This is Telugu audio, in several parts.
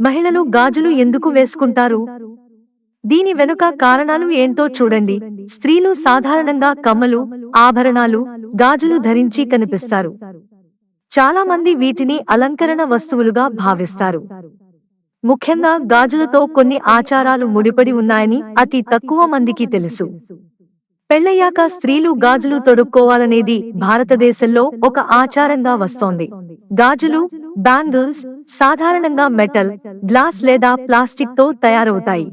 మహిళలు గాజులు ఎందుకు వేసుకుంటారు? దీని వెనుక కారణాలు ఏంటో చూడండి. స్త్రీలు సాధారణంగా కమ్మలు ఆభరణాలు గాజులు ధరించి కనిపిస్తారు. చాలా మంది వీటిని అలంకరణ వస్తువులుగా భావిస్తారు. ముఖ్యంగా గాజులతో కొన్ని ఆచారాలు ముడిపడి ఉన్నాయని అతి తక్కువ మందికి తెలుసు. పెళ్ళయ్యాక స్త్రీలు గాజులు తొడుక్కోవాలనేది భారతదేశంలో ఒక ఆచారంగా వస్తోంది. గాజులు బ్యాంగిల్స్ సాధారణంగా మెటల్ గ్లాస్ లేదా ప్లాస్టిక్తో తయారవుతాయి.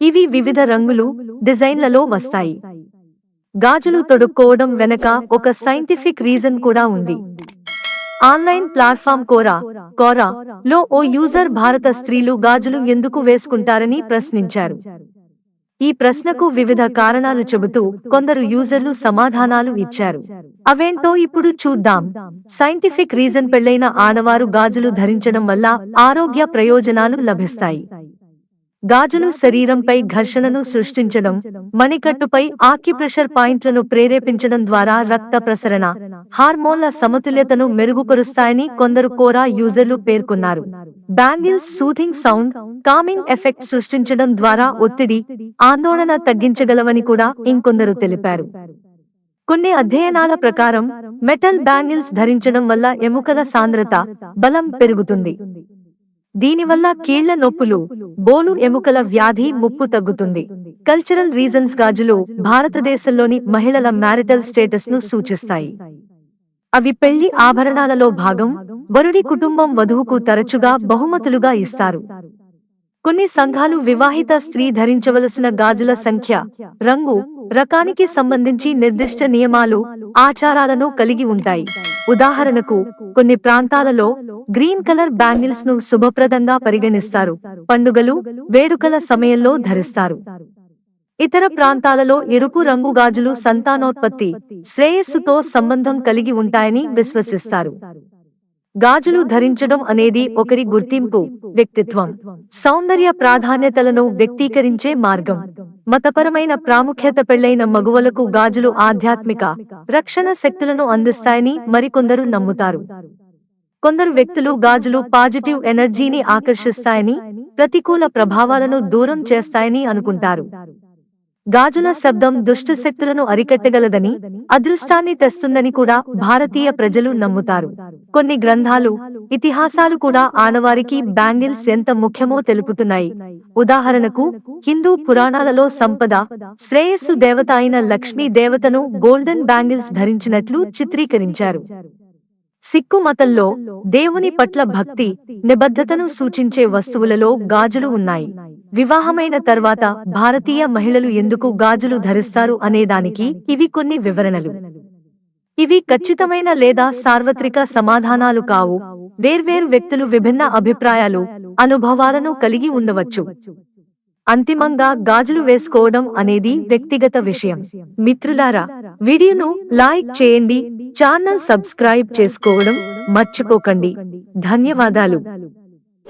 ఇవి వివిధ రంగులు డిజైన్లలో వస్తాయి. గాజులు తొడుక్కోవడం వెనక ఒక సైంటిఫిక్ రీజన్ కూడా ఉంది. ఆన్లైన్ ప్లాట్ఫామ్ కోరా కోరా లో ఓ యూజర్ భారత స్త్రీలు గాజులు ఎందుకు వేసుకుంటారని ప్రశ్నించారు. ఈ ప్రశ్నకు వివిధ కారణాలు చెబుతూ కొందరు యూజర్లు సమాధానాలు ఇచ్చారు. అవేంటో ఇప్పుడు చూద్దాం. సైంటిఫిక్ రీజన్ పెళ్ళైన ఆడవారు గాజులు ధరించడం వల్ల ఆరోగ్య ప్రయోజనాలు లభిస్తాయి. గాజులు శరీరంపై ఘర్షణను సృష్టించడం మణికట్టుపై ఆక్యుప్రెషర్ పాయింట్లను ప్రేరేపించడం ద్వారా రక్త ప్రసరణ హార్మోన్ల సమతుల్యతను మెరుగుపరుస్తాయని కొందరు కోరా యూజర్లు పేర్కొన్నారు. Bangles soothing sound calming effect సృష్టించడం ద్వారా ఒత్తిడి ఆందోళన తగ్గించగలవని కూడా ఇంకొందరు తెలిపారు. కొన్ని అధ్యయనాల ప్రకారం మెటల్ బ్యాంగిల్స్ ధరించడం వల్ల ఎముకల సాంద్రత బలం పెరుగుతుంది. దీనివల్ల కీళ్ళ నొప్పులు బోలు ఎముకల వ్యాధి ముప్పు తగ్గుతుంది. కల్చరల్ రీజన్స్ గాజులు భారతదేశంలోని మహిళల మ్యారిటల్ స్టేటస్ను సూచిస్తాయి. అవి పెళ్ళి ఆభరణాలలో భాగం వరుడి కుటుంబం వధువుకు తరచుగా బహుమతులుగా ఇస్తారు. కొన్ని సంఘాలు వివాహిత స్త్రీ ధరించవలసిన గాజుల సంఖ్య రంగు రకానికి సంబంధించి నిర్దిష్ట నియమాలు ఆచారాలను కలిగి ఉంటాయి. ఉదాహరణకు కొన్ని ప్రాంతాలలో గ్రీన్ కలర్ బ్యాంగిల్స్ను శుభప్రదంగా పరిగణిస్తారు. పండుగలు వేడుకల సమయంలో ధరిస్తారు. ఇతర ప్రాంతాలలో ఎరుపు రంగు గాజులు సంతానోత్పత్తి శ్రేయస్సుతో సంబంధం కలిగి ఉంటాయని విశ్వసిస్తారు. గాజులు ధరించడం అనేది ఒకరి గుర్తింపు వ్యక్తిత్వం సౌందర్య ప్రాధాన్యతలను వ్యక్తీకరించే మార్గం. మతపరమైన ప్రాముఖ్యత పెళ్ళైన మగువలకు గాజులు ఆధ్యాత్మిక రక్షణ శక్తులను అందిస్తాయని మరికొందరు నమ్ముతారు. కొందరు వ్యక్తులు గాజులు పాజిటివ్ ఎనర్జీని ఆకర్షిస్తాయని ప్రతికూల ప్రభావాలను దూరం చేస్తాయని అనుకుంటారు. గాజుల శబ్దం దుష్ట శక్తులను అరికట్టగలదని అదృష్టాన్ని తెస్తుందని కూడా భారతీయ ప్రజలు నమ్ముతారు. కొన్ని గ్రంథాలు ఇతిహాసాలు కూడా ఆనవారికి బ్యాంగిల్స్ ఎంత ముఖ్యమో తెలుపుతున్నాయి. ఉదాహరణకు హిందూ పురాణాలలో సంపద శ్రేయస్సు దేవత అయిన లక్ష్మీ దేవతను గోల్డెన్ బ్యాంగిల్స్ ధరించినట్లు చిత్రీకరించారు. సిక్కు మతంలో దేవుని పట్ల భక్తి నిబద్ధతను సూచించే వస్తువులలో గాజులు ఉన్నాయి. వివాహమైన తర్వాత భారతీయ మహిళలు ఎందుకు గాజులు ధరిస్తారు అనేదానికి ఇవి కొన్ని వివరణలు. ఇవి ఖచ్చితమైన లేదా సార్వత్రిక సమాధానాలు కావు. వేర్వేరు వ్యక్తులు విభిన్న అభిప్రాయాలు అనుభవాలను కలిగి ఉండవచ్చు. అంతిమంగా గాజులు వేసుకోవడం అనేది వ్యక్తిగత విషయం. మిత్రులారా వీడియోను లైక్ చేయండి ఛానల్ సబ్స్క్రైబ్ చేసుకోవడం మర్చిపోకండి. ధన్యవాదాలు.